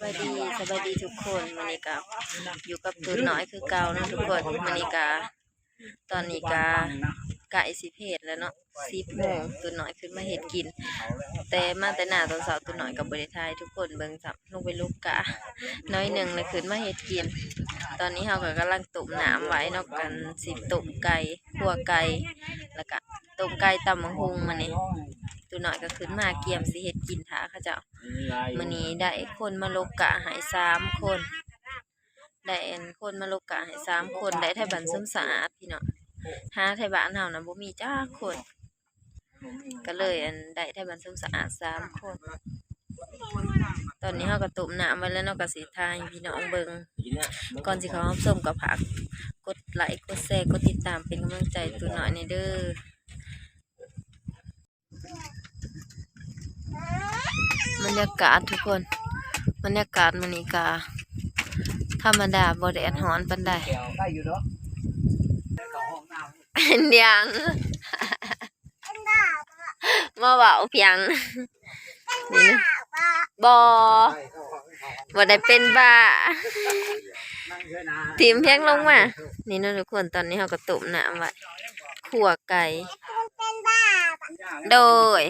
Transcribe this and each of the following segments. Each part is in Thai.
บายดีสบายดีทุกคนมันนี้ก็อยู่กับตัวน้อยคือเก่าเนาะทุกคนมันนี้ก็ตอนนี้ก็ไก่สิเพศแล้วเนาะสิบโมงตัวน้อยขึ้นมาเห็ดกิน แต่มาแต่หน้าตอนเช้าตัวน้อยกับบริทยทุกคนเบิ่งจับลงไปลูกกะน้อยหนึ่งเลยขึ้นมาเห็ดกิน ตอนนี้เฮาก็กำลังตุ่มน้ำไว้เนาะกันสิตุ่มไก่ขั่วไก่แล้วก็ตุ่มไก่ตำมังหุงมันนี่ ตัวน้อยก็ขึ้นมาเกียมสิเห็ดกินถาเขาเจ้ามื่อนี้ได้คนมาลกกะใหายสามคน ได้อันคนมาลกกะใหายสามคนได้ไทยบ้านส้มสะอาดพี่เนาะหาไทยบ้านเฮานะบ่มีจ้าคน ก็เลยอันได้ไทยบ้านส้มสะอาดสามคน ตอนนี้เฮาก็ตุ่มน้ำไว้แล้วเนาะก็สิทายให้พี่น้องเบิ่งก่อนสิเขารับชมก็ฝากกดไลค์กดแชร์กดติดตามเป็นกำลังใจตัวหน่อยในเด้อ รรยากาศทุกคน บรรยากาศมันนี่กา ธรรมดาบ่แดดร้อนปานใดเดี๋ยวได้อยู่เนาะเข้าห้องน้ำเป็นหยังมาเว้าเพียงนี่นะบ่ไปเข้าห้องเข้าห้องบ่ได้เป็นบ้านั่งเถอะนะทีมเพียงลงมา นี่เนาะทุกคนตอนนี้เราก็ตุ่มน้ำไว้ขั่วไก่โดย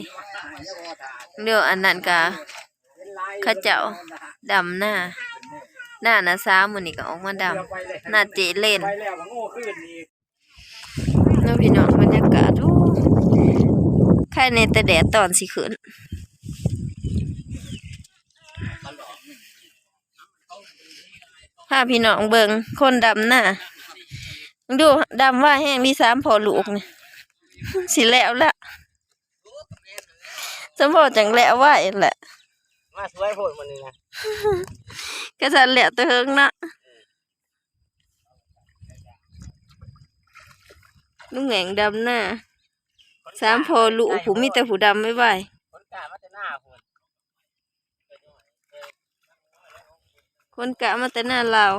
เดี๋ยวอันนั้นก็ เข้าเจ้าดำหน้า หน้านะซ้ามือนี้ก็ออกมาดำหน้าเจเล่นไปแล้วก็โง่ขึ้นอีกเนาะพี่น้องบรรยากาศโอ้ใครในแต่แดดตอนสิขึ้นพาพี่น้องเบิงคนดำหน้าดูดำว่าแห้งที่สามพอลูกนี่สิแล้วละสมพอจังแล้วว่าแหละ มาสวยโพดมันนี่นะก็จะแล้วแตัวเฮิงนะลุงแหงดำหน้าสามพอลูกผู้มีแต่ผู้ดำไม่ไหวคนกล้ามาแต่หน้าพุ่นคนกะมาแต่หน้าเราว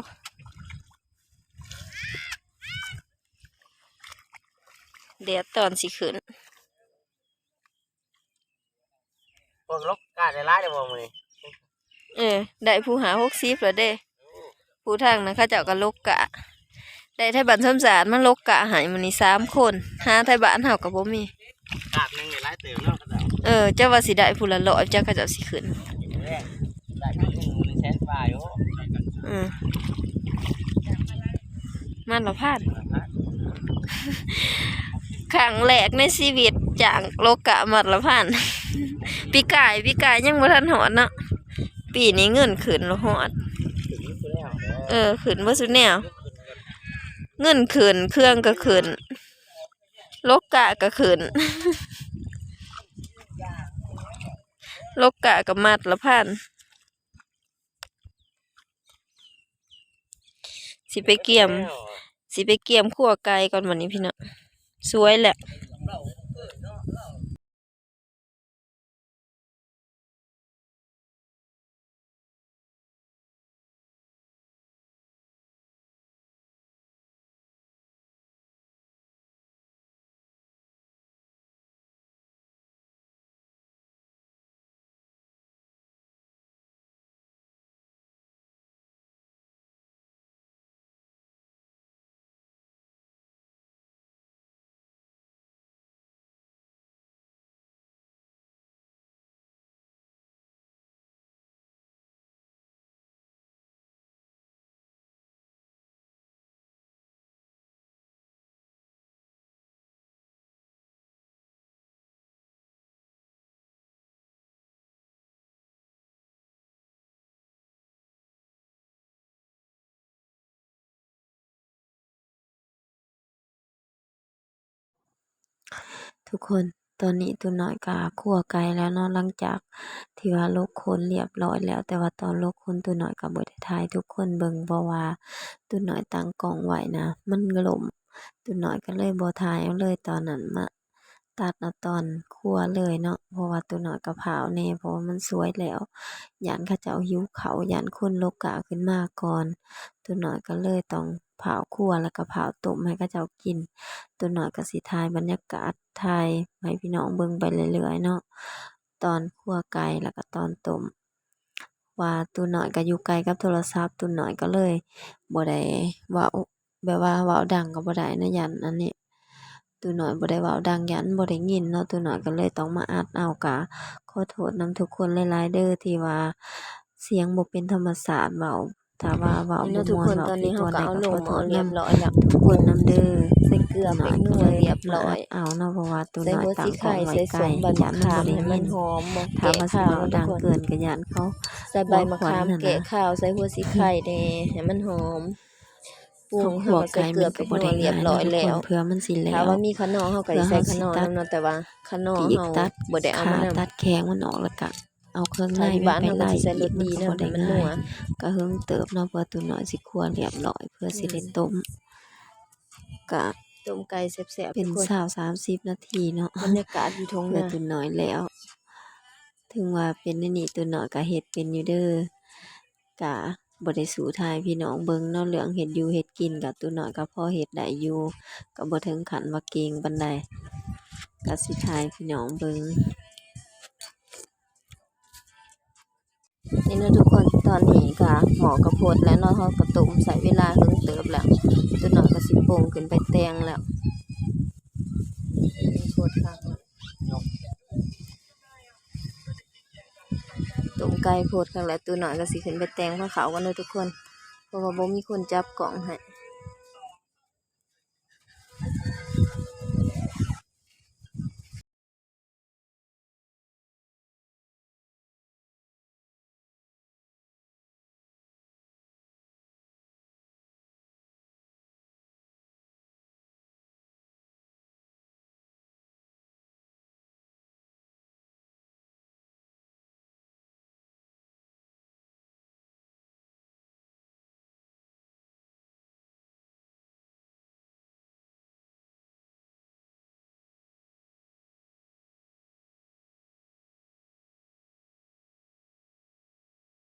เดี๋ยวตอนสิขึ้น พวกลกกล้าได้ร้ายได้บ่มื้อนี้เออ ได้ผู้หาหกสิบแล้วเด้ ผู้ทางนะเข้าเจ้าก็ลกกะ ได้ไทยบ้านสมสารมันลกกะใหายมันนี่สามคนหาไทยบ้านเฮากับบ่มีกาบหนึงได้ร้ายเติมเนาะเขาเจ้าเออ เจ้าว่าสิได้ผู้ละร้อยเจ้าก็เจ้าสิขึ้นแรกได้ครั้งหนึงมันแสนกว่าอยู่เออมันละพลาดครั้งแรกในชีวิตจากโลกะมัดละพัน ปีกายปีกายยังบ่ทันหอดเนาะปีนี้เงินขึ้นแล้วหอดถึงอยู่แล้วเออขึ้นบ่สุดแนว เงินขึ้นเครื่องก็ขึ้นโลกะก็ขึ้นโลกะก็มัดละพันสิไปเกี่ยม สิไปเกี่ยมขั่วไก่ก่อนวันนี้พี่น้องสวยแหละ ทุกคนตอนนี้ตัวน้อยกาขั่วไก่แล้วเนาะหลังจากที่ว่าลกคนเรียบร้อยแล้ว แต่ว่าตอนลกคนตัวน้อยก็บ่ได้ถ่ายทุกคนเบิ่งเพราะว่าตัวน้อยตั้งกล้องไว้นะ มันล่มตัวน้อยก็เลยบ่ถ่ายเอาเลยตอนนั้นมาตัดเอาตอนขั่วเลยเนาะเพราะว่าตัวน้อยก็พาวแน่เพราะว่ามันสวยแล้วย้านเขาเจ้าหิวข้าย้านคนโลกะขึ้นมาก่อน ตัวน้อยก็เลยต้องเผาคั่วแล้วก็เผาต้มให้เขาเจ้ากิน ตัวน้อยก็สิถ่ายบรรยากาศ ถ่ายให้พี่น้องเบิ่งไปเรื่อยๆเนาะตอนคั่วไก่แล้วก็ตอนต้มว่าตูน้อยก็อยู่ไกลกับโทรศัพท์ตูน้อยก็เลยบ่ได้เว้าแบบว่าเว้าดังก็บ่ได้นะยันอันนี้ตูน้อยบ่ได้เว้าดังยันบ่ได้ยินเนาะตูน้อยก็เลยต้องมาอัดเอาก็ขอโทษนำทุกคนหลายๆเด้อที่ว่าเสียงบ่เป็นธรรมชาติเว้า ถ้าว่าเว้าบ่เนาะทุกม่วคนนเว้าตอนผินี้ดเฮาบ่ก็ได้เอาก็ลขงอหโทม้อษเรียนำบร้อยแล้วทุกคนนำเด้อใส่เกลือไปนัวเรียบร้อย เอาเนาะเพราะว่าตูใส่น้อยหัวตั้สีงขอไข่งไว้ใส่ไกสลมใบยัมะนมันขามบ่ได้ให้มัยินนหอมบ่ถ้าแกะว่าสิข้าวเว้าทุดักงคนเกินก็ย้านเขาใส่ใบมะขามแกะข้าวใส่หัวสีไข่แน่ให้มันหอมปรุงหัเฮาวก็ใส่ไก่เกลืมัอนไปก็บ่นัได้วเรียง่าบยร้เนาะอยทุกแล้คนวเพื่อมันสิแล้ถ้าวว่ามีขนอเฮาก็สิใส่ขนอเพื่อเฮาสิตัดนำเนาะแต่ว่าขนอปีกเฮาตัดบ่ได้เอาขามานํตัดแข้งมันออกแล้วก็ เอาเครื่องในถ้าอยู่มับ้านนไปเฮาก็ไล่สิใส่รอีสกมันดีก็นะบ่ได้ให้มันนัง่ายวก็เฮิงเติบเนาะเพราะตัวน้อยสิคั่วเรียบร้อยเพื่อสิได้ต้มก็ต้มไก่แซ่บๆเป็ทุนกคนสาว30นาทีเนาะบรรยากาศอยู่ทงเพื่อนาตัวน้อยแล้ว ถึงว่าเป็นอันนี้ตัวน้อยก็เฮ็ดเป็นอยู่เด้อก็บ่ได้สู่ทายพี่น้องเบิ่งเนาะเรื่องเฮ็ดอยู่เฮ็ดกินก็ตัวน้อยก็พอเฮ็ดได้อยู่ก็บ่ถึงขั้นว่าเก่งปานใดก็สิทายพี่น้องเบิ่ง นี่นะทุกคนตอนนี้ก็หมอกระพดแล้วเนาะเฮาก็ต้มใส่เวลาเฮิงเติบแล้วตัวหน่อยก็สิโป่งขึ้นไปแตงแล้วโคตรคักแล้วต้มไก่โพดคักแล้วตัวหน่อยก็สิขึ้นไปแตงเพราะเขาวกันเนาะทุกคนเพราะว่าบ่มีคนจับกล่องให้